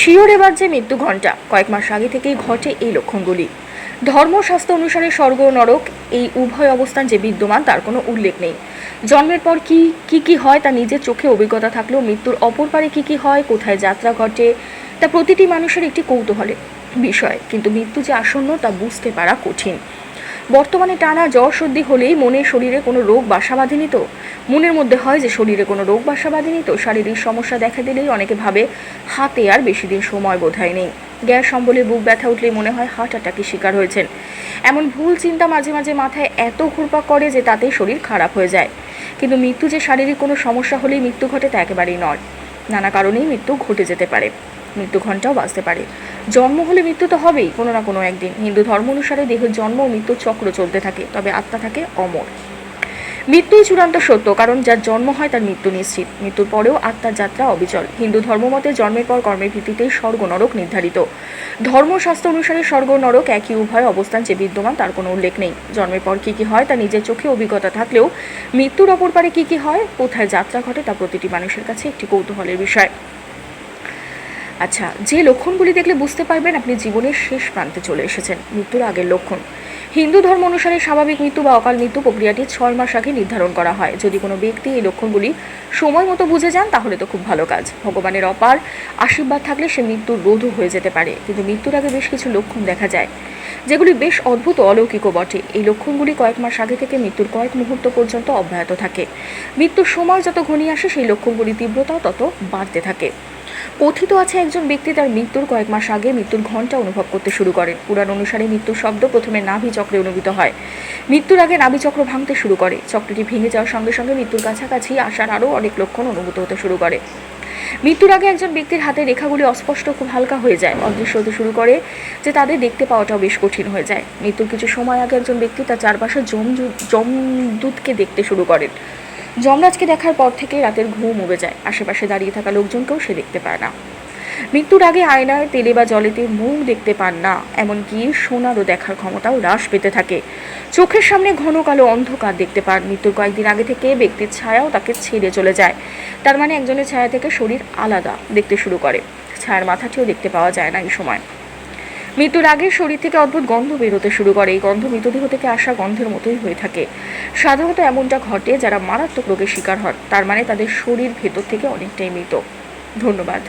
শিওরে বাজছে মৃত্যু ঘণ্টা, কয়েক মাস আগে থেকেই ঘটে এই লক্ষণগুলি। ধর্মশাস্ত্র অনুসারে স্বর্গ ও নরক, এই উভয় অবস্থান যে বিদ্যমান তার কোনো উল্লেখ নেই। জন্মের পর কি কি কি হয় তা নিজের চোখে অভিজ্ঞতা থাকলেও মৃত্যুর অপর পারে কি কি হয়, কোথায় যাত্রা ঘটে, তা প্রতিটি মানুষের একটি কৌতূহলের বিষয়। কিন্তু মৃত্যু যে আসন্ন তা বুঝতে পারা কঠিন। বর্তমানে টানা জ্বর সর্দি হলেই মনে শরীরে কোনো রোগ বাসা বাঁধেনি তো? মনের মধ্যে হয় যে শরীরে কোনো রোগ বাসা বাঁধেনি তো? শারীরিক সমস্যা দেখা দিলেই অনেকে ভাবে হাতে আর বেশি দিন সময় বোধহয় নেই। গ্যাস সম্বলে বুক ব্যথা উঠলেই মনে হয় হার্ট অ্যাটাকের শিকার হয়েছেন। এমন ভুল চিন্তা মাঝে মাঝে মাথায় এত ঘুরপাক করে যে তাতেই শরীর খারাপ হয়ে যায়। কিন্তু মৃত্যু যে শারীরিক কোনো সমস্যা হলেই মৃত্যু ঘটে তা একেবারেই নয়। নানা কারণেই মৃত্যু ঘটে যেতে পারে। মৃত্যু ঘণ্টাও বাঁচতে পারে। জন্ম হলে মৃত্যু তো হবেই, কোনো না কোনো একদিন। হিন্দু ধর্ম অনুসারে দেহের জন্ম ও মৃত্যুর চক্র চলতে থাকে, তবে আত্মা থাকে অমর। মৃত্যুই চূড়ান্ত সত্য, কারণ যার জন্ম হয় তার মৃত্যু নিশ্চিত। মৃত্যুর পরেও আত্মার যাত্রা অবিচল। হিন্দু ধর্মমতে জন্মের পর কর্মের ভিত্তিতেই স্বর্গ নরক নির্ধারিত। ধর্মশাস্ত্র অনুসারে স্বর্গ নরক একই, উভয় অবস্থান যে বিদ্যমান তার কোনো উল্লেখ নেই। জন্মের পর কী কী হয় তা নিজের চোখে অভিজ্ঞতা থাকলেও মৃত্যুর অপর পারে কী কী হয়, কোথায় যাত্রা ঘটে তা প্রতিটি মানুষের কাছে একটি কৌতূহলের বিষয়। আচ্ছা যে লক্ষণগুলি দেখলে বুঝতে পারবেন আপনি জীবনের শেষ প্রান্তে চলে এসেছেন, মৃত্যুর আগের লক্ষণ। হিন্দু ধর্ম অনুসারে স্বাভাবিক মৃত্যু বা অকাল মৃত্যু প্রক্রিয়াটি ছয় মাস আগে নির্ধারণ করা হয়। যদি কোনো ব্যক্তি এই লক্ষণগুলি সময় মতো বুঝে যান, তাহলে তো খুব ভালো কাজ। ভগবানের অপার আশীর্বাদ থাকলে সে মৃত্যুর রোধও হয়ে যেতে পারে। কিন্তু মৃত্যুর আগে বেশ কিছু লক্ষণ দেখা যায়, যেগুলি বেশ অদ্ভুত অলৌকিকও বটে। এই লক্ষণগুলি কয়েক মাস আগে থেকে মৃত্যুর কয়েক মুহূর্ত পর্যন্ত অব্যাহত থাকে। মৃত্যুর সময় যত ঘনিয়ে আসে, সেই লক্ষণগুলির তীব্রতাও তত বাড়তে থাকে। কথিত আছে একজন ব্যক্তি তার মৃত্যুর কয়েক মাস আগে মৃত্যুর ঘণ্টা অনুভব করতে শুরু করেন। পুরাণ অনুসারে মৃত্যুর শব্দ প্রথমে নাভি চক্রে অনুভূত হয়। মৃত্যুর আগে নাভি চক্র ভাঙতে শুরু করে। চক্রটি ভেঙে যাওয়ার সঙ্গে সঙ্গে মৃত্যুর কাছাকাছি আসার আরও অনেক লক্ষণ অনুভূত হতে শুরু করে। মৃত্যুর আগে একজন ব্যক্তির হাতে রেখাগুলি অস্পষ্ট খুব হালকা হয়ে যায়। অদৃশ্য হতে শুরু করে যে তাদের দেখতে পাওয়াটাও বেশ কঠিন হয়ে যায়। মৃত্যুর কিছু সময় আগে একজন ব্যক্তি তার চারপাশে জম জমদূতকে দেখতে শুরু করেন। যমরাজকে দেখার পর থেকে রাতের ঘুম উবে যায়। আশেপাশে দাঁড়িয়ে থাকা লোকজনকেও সে দেখতে পায় না। মৃত্যুর আগে আয়নায় তেলে বা জলেতে মুখ দেখতে পান না, এমনকি সোনারও দেখার ক্ষমতাও হ্রাস পেতে থাকে। চোখের সামনে ঘন কালো অন্ধকার দেখতে পান মৃত্যুর কয়েকদিন আগে থেকে ব্যক্তির ছায়াও তাকে ছেড়ে চলে যায়। তার মানে একজনের ছায়া থেকে শরীর আলাদা দেখতে শুরু করে। ছায়ার মাথাটিও দেখতে পাওয়া যায় না এই সময়। মৃত্যুর আগে শরীর থেকে অদ্ভুত গন্ধ বেরোতে শুরু করে। এই গন্ধ মৃতদেহ থেকে আসা গন্ধের মতোই হয়ে থাকে। সাধারণত এমনটা ঘটে যারা মারাত্মক রোগের শিকার হন। তার মানে তাদের শরীর ভেতর থেকে অনেকটাই মৃত। ধন্যবাদ।